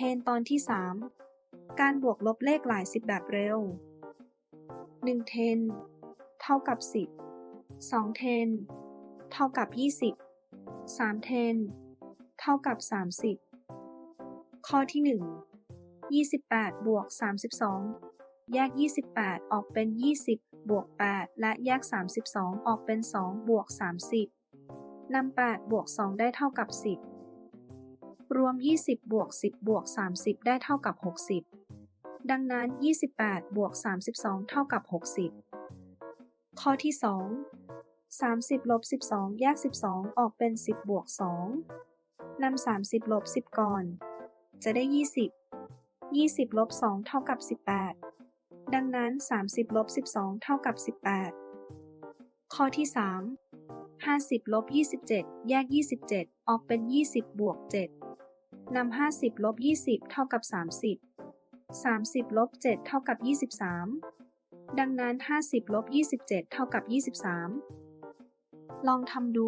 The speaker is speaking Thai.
เทนตอนที่ 3 การบวกลบเลขหลายสิบแบบเร็ว 1 เทน เท่ากับ 10 2 เทน เท่ากับ 20 3 เทน เท่ากับ 30 ข้อที่ 1 28 บวก 32 แยก 28 ออกเป็น 20 บวก 8 และแยก 32 ออกเป็น 2 บวก 30นำ8บวก 2 ได้เท่ากับ 10 รวม 20 บวก 10 บวก 30 ได้เท่ากับ 60 ดังนั้น 28 บวก 32 เท่ากับ 60 ข้อที่ 2 30ลบ12 แยก 12 ออกเป็น 10 บวก 2 นำ 30ลบ10 ก่อน จะได้ 20 20ลบ2เท่ากับ 18 ดังนั้น 30ลบ12 เท่ากับ 18 ข้อที่ 3 50ลบ27 แยก 27 ออกเป็น 20 บวก 7 นำ 50ลบ20 เท่ากับ 30 30ลบ7เท่ากับ 23 ดังนั้น 50ลบ27 เท่ากับ 23 ลองทำดู